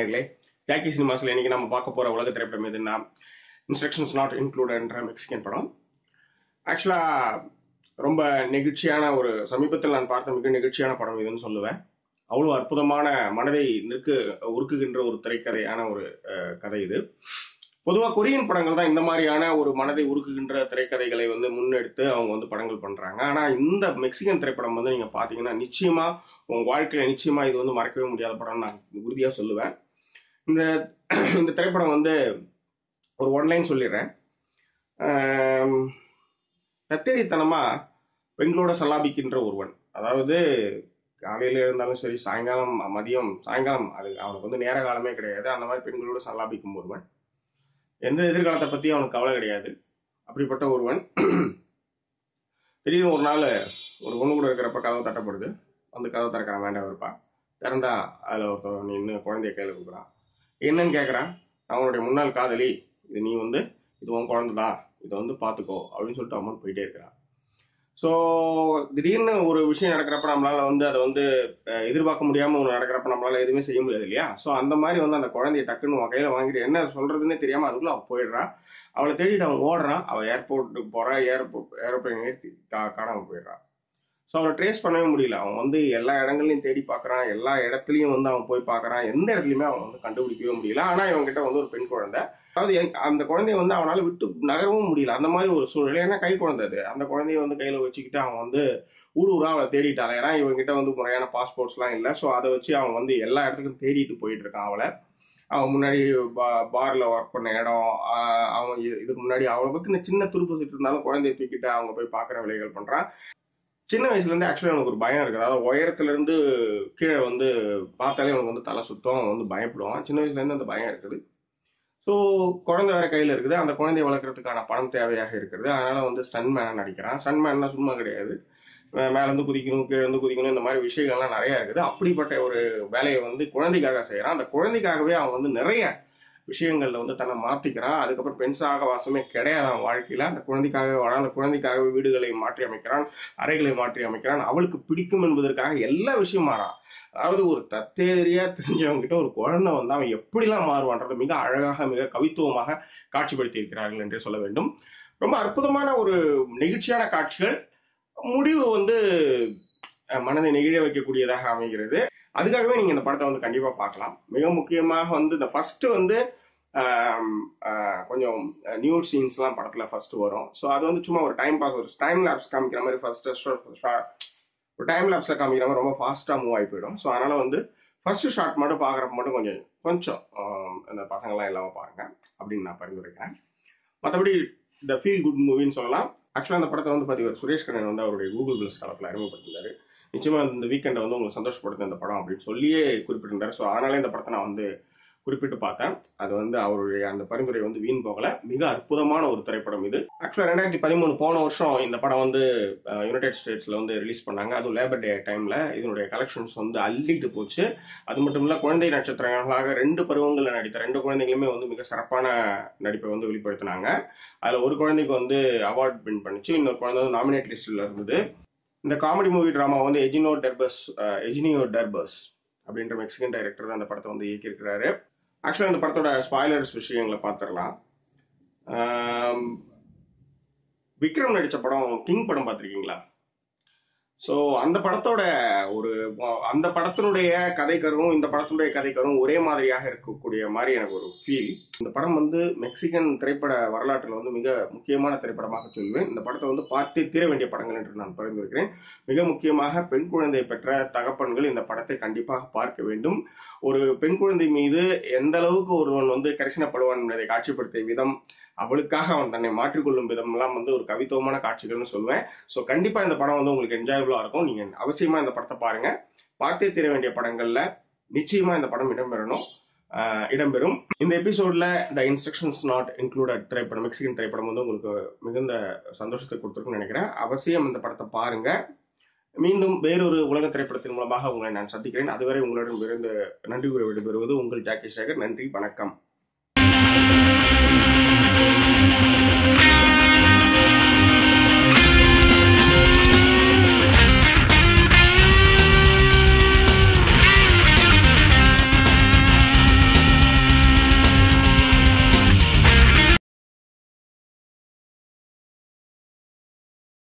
நேர்களே ஜாக்கி சினிமாஸ்ல இன்னைக்கு நம்ம பார்க்க போற உலக திரைப்படம் எதுன்னா இன்ஸ்ட்ரக்ஷன்ஸ் நாட் இன்க்ளூடன்ற மெக்சிகன் படம். ஆக்சுவலா ரொம்ப நெகிழ்ச்சியான ஒரு சமீபத்தில் நான் பார்த்த மிக நெகிழ்ச்சியான படம் இதுன்னு சொல்லுவேன். அவ்வளவு அற்புதமான மனதை நிற்கு உருக்குகின்ற ஒரு திரைக்கதையான ஒரு கதை இது. பொதுவாக கொரியன் படங்கள் தான் இந்த மாதிரியான ஒரு மனதை உருக்குகின்ற திரைக்கதைகளை வந்து முன்னெடுத்து அவங்க வந்து படங்கள் பண்றாங்க. ஆனா இந்த மெக்சிகன் திரைப்படம் வந்து நீங்க பாத்தீங்கன்னா நிச்சயமா உங்க வாழ்க்கையில நிச்சயமா இது வந்து மறக்கவே முடியாத படம் நான் உறுதியா சொல்லுவேன். இந்த இந்த திரைப்படம் வந்து ஒரு ஒன்லைன் சொல்லிடுறேன். தத்தேரித்தனமாக பெண்களோட சல்லாபிக்கின்ற ஒருவன். அதாவது காலையில் இருந்தாலும் சரி சாயங்காலம் மதியம் சாயங்காலம் அது அவனுக்கு வந்து நேர காலமே கிடையாது. அந்த மாதிரி பெண்களோட சல்லாபிக்கும் ஒருவன். எந்த எதிர்காலத்தை பற்றியும் அவனுக்கு கவலை கிடையாது. அப்படிப்பட்ட ஒருவன். திடீர்னு ஒரு நாள் ஒரு பொண்ணு கூட இருக்கிறப்ப கதவு தட்டப்படுது. அந்த கதவு திறக்கிற வேண்டாம் இருப்பா திறந்தா அதில் ஒருத்தன் நின்று குழந்தைய கையில் கொடுக்குறான். என்னன்னு கேட்குறான் அவனுடைய முன்னாள் காதலி இது நீ வந்து இது உன் குழந்தை தான் இதை வந்து பார்த்துக்கோ அப்படின்னு சொல்லிட்டு அம்மன் போயிட்டே இருக்கிறான். ஸோ திடீர்னு ஒரு விஷயம் நடக்கிறப்ப நம்மளால வந்து அதை வந்து எதிர்பார்க்க முடியாமல் ஒன்று நடக்கிறப்ப நம்மளால எதுவுமே செய்ய முடியாது இல்லையா? ஸோ அந்த மாதிரி வந்து அந்த குழந்தைய டக்குன்னு உன் கையில் வாங்கிட்டு என்ன சொல்றதுன்னே தெரியாமல் அதுக்குள்ள போயிடுறான். அவளை தேடிட்டு அவன் ஓடுறான். அவள் ஏர்போர்ட்டுக்கு போகிறான் ஏர்போர்ட் ஏரோப்ளைன் ஏற்றி கா- போயிடுறான். ஸோ அவனை ட்ரேஸ் பண்ணவே முடியல. அவன் வந்து எல்லா இடங்கள்லையும் தேடி பார்க்குறான். எல்லா இடத்துலையும் வந்து அவன் போய் பார்க்குறான். எந்த இடத்துலையுமே அவன் வந்து கண்டுபிடிக்கவே முடியல. ஆனால் இவங்ககிட்ட வந்து ஒரு பெண் குழந்தை. அதாவது அந்த குழந்தைய வந்து அவனால் விட்டு நகரவும் முடியல. அந்த மாதிரி ஒரு சூழ்நிலை. ஏன்னா கை குழந்தை அது. அந்த குழந்தைய வந்து கையில் வச்சுக்கிட்டு அவன் வந்து ஊர் ஊராக அவளை தேடிட்டாள். ஏன்னா இவன் வந்து முறையான பாஸ்போர்ட்ஸ்லாம் இல்லை. ஸோ அதை வச்சு அவன் வந்து எல்லா இடத்துக்கும் தேடிட்டு போயிட்டு இருக்கான் அவளை. அவன் முன்னாடி பா- பாரில் ஒர்க் பண்ண இடம் அவன் இதுக்கு முன்னாடி அவளை பத்தின சின்ன துருப்பு சுட்டு இருந்தாலும் குழந்தைய தூக்கிட்டு அவங்க போய் பார்க்குற வேலைகள் பண்ணுறான் சின்ன வயசுல இருந்து ஆக்சுவலி எனக்கு ஒரு பயம் இருக்குது அதாவது உயரத்துல இருந்து கீழே வந்து பார்த்தாலே அவனுக்கு வந்து தலை சுத்தம் அவன் வந்து பயப்படுவான். சின்ன வயசுல இருந்து அந்த பயம் இருக்குது. ஸோ குழந்தை வேற கையில இருக்குது. அந்த குழந்தைய வளர்க்கறதுக்கான பணம் தேவையாக இருக்கிறது. அதனால வந்து ஸ்டன் மேன் நடிக்கிறான். ஸ்டன் மேன்னா சும்மா கிடையாது. மேலேருந்து குதிக்கணும் கீழே இருந்து குதிக்கணும் இந்த மாதிரி விஷயங்கள்லாம் நிறைய இருக்குது. அப்படிப்பட்ட ஒரு வேலையை வந்து குழந்தைக்காக செய்யறான் அந்த குழந்தைக்காகவே அவன் வந்து நிறைய விஷயங்களில் வந்து தன்னை மாற்றிக்கிறான் அதுக்கப்புறம் பெண் சாகவாசமே கிடையாது அவன் வாழ்க்கையில். அந்த குழந்தைக்காகவே வாழ அந்த குழந்தைக்காகவே வீடுகளை மாற்றி அமைக்கிறான் அறைகளை மாற்றி அமைக்கிறான். அவளுக்கு பிடிக்கும் என்பதற்காக எல்லா விஷயம் மாறான். அதாவது ஒரு தத்தேரியா தெரிஞ்சவங்ககிட்ட ஒரு குழந்தை வந்து அவன் எப்படிலாம் மாறுவான்றதை மிக அழகாக மிக கவித்துவமாக காட்சிப்படுத்தி இருக்கிறார்கள் என்றே சொல்ல வேண்டும். ரொம்ப அற்புதமான ஒரு நெகிழ்ச்சியான காட்சிகள். முடிவு வந்து மனதை நெகிழ வைக்கக்கூடியதாக அமைகிறது. அதுக்காகவே நீங்க இந்த படத்தை வந்து கண்டிப்பா பார்க்கலாம். மிக முக்கியமாக வந்து இந்த ஃபர்ஸ்ட் வந்து கொஞ்சம் நியூ சீன்ஸ்லாம் படத்தில் ஃபர்ஸ்ட் வரும். ஸோ அது வந்து சும்மா ஒரு டைம் பாஸ் ஒரு டைம் லேப்ஸ் காமிக்கிற மாதிரி ஃபர்ஸ்ட் ஒரு டைம் லேப்ஸில் காமிக்கிற மாதிரி ரொம்ப ஃபாஸ்ட்டாக மூவ் ஆகி போயிடும். ஸோ அதனால் வந்து ஃபர்ஸ்ட் ஷாட் மட்டும் பார்க்குறப்ப மட்டும் கொஞ்சம் கொஞ்சம் அந்த பசங்கள்லாம் இல்லாமல் பாருங்க அப்படின்னு நான் பரிந்துரைக்கிறேன். மற்றபடி த ஃபீல் குட் மூவின்னு சொல்லலாம். ஆக்சுவலாக அந்த படத்தை வந்து பதிவர் சுரேஷ் கண்ணன் வந்து அவருடைய கூகுள் பிளஸ் காலத்தில் அறிமுகப்படுத்திருந்தார். நிச்சயமாக இந்த வீக்கெண்டை வந்து உங்களுக்கு சந்தோஷப்படுத்த இந்த படம் அப்படின்னு சொல்லியே குறிப்பிட்டிருந்தார். ஸோ அதனால இந்த படத்தை நான் வந்து குறிப்பிட்டு பார்த்தேன். அது வந்து அவருடைய அந்த பரிந்துரை வந்து வீண் போகல. மிக அற்புதமான ஒரு திரைப்படம் இது. ஆக்சுவலா ரெண்டாயிரத்தி பதிமூணு போன வருஷம் இந்த படம் வந்து யுனைடெட் ஸ்டேட்ஸ்ல வந்து ரிலீஸ் பண்ணாங்க. அதுவும் லேபர் டே டைம்ல இதனுடைய கலெக்ஷன்ஸ் வந்து அள்ளிட்டு போச்சு. அது மட்டும் இல்ல குழந்தை நட்சத்திரங்களாக ரெண்டு பருவங்களில் நடித்த ரெண்டு குழந்தைகளுமே வந்து மிக சிறப்பான நடிப்பை வந்து வெளிப்படுத்தினாங்க. அதுல ஒரு குழந்தைக்கு வந்து அவார்ட் வின் பண்ணுச்சு. இன்னொரு குழந்தை வந்து நாமினேட் லிஸ்ட்ல இருந்தது. இந்த காமெடி மூவி ட்ராமா வந்து எஜினோ டெர்பஸ் எஜினியோ டெர்பஸ் அப்படின்ற மெக்சிகன் டைரக்டர் தான் அந்த படத்தை வந்து இயக்கியிருக்கிறாரு. ஆக்சுவலாக இந்த படத்தோட ஸ்பாய்லர்ஸ் விஷயங்களை பார்த்துடலாம். விக்ரம் நடித்த படம் கிங் படம் பார்த்துருக்கீங்களா? ஸோ அந்த படத்தோட ஒரு அந்த படத்தினுடைய கதைக்கரும் இந்த படத்தினுடைய கதைக்கரும் ஒரே மாதிரியாக இருக்கக்கூடிய மாதிரி எனக்கு ஒரு ஃபீல் இந்த படம் வந்து மெக்சிகன் திரைப்பட வரலாற்றில் வந்து மிக முக்கியமான திரைப்படமாக சொல்வேன். இந்த படத்தை வந்து பார்த்தே தீர வேண்டிய படங்கள் என்று நான் பரிந்துரைக்கிறேன். மிக முக்கியமாக பெண் குழந்தை பெற்ற தகப்பன்கள் இந்த படத்தை கண்டிப்பாக பார்க்க வேண்டும். ஒரு பெண் குழந்தை மீது எந்த அளவுக்கு ஒருவன் வந்து கரிசனப்படுவான் என்பதை காட்சிப்படுத்திய விதம் அவளுக்காக அவன் தன்னை மாற்றிக்கொள்ளும் விதம்லாம் வந்து ஒரு கவித்துவமான காட்சிகள்னு சொல்லுவேன் ஸோ கண்டிப்பாக இந்த படம் வந்து உங்களுக்கு என்ஜாயபுளாக இருக்கும். நீங்கள் அவசியமாக இந்த படத்தை பாருங்கள் பார்த்தே தீர வேண்டிய படங்களில் நிச்சயமாக இந்த படம் இடம்பெறணும். இடம்பெறும். இந்த எபிசோட்ல த இன்ஸ்ட்ரக்ஷன்ஸ் நாட் இன்க்ளூடட் திரைப்படம் மெக்சிகன் திரைப்படம் வந்து உங்களுக்கு மிகுந்த சந்தோஷத்தை கொடுத்துருக்குன்னு நினைக்கிறேன். அவசியம் இந்த படத்தை பாருங்க. மீண்டும் வேறொரு உலக திரைப்படத்தின் மூலமாக உங்களை நான் சந்திக்கிறேன். அதுவரை உங்களிடம் இருந்து நன்றி கூற விடுபெறுவது உங்கள் ஜாக்கி சேகர். நன்றி வணக்கம்.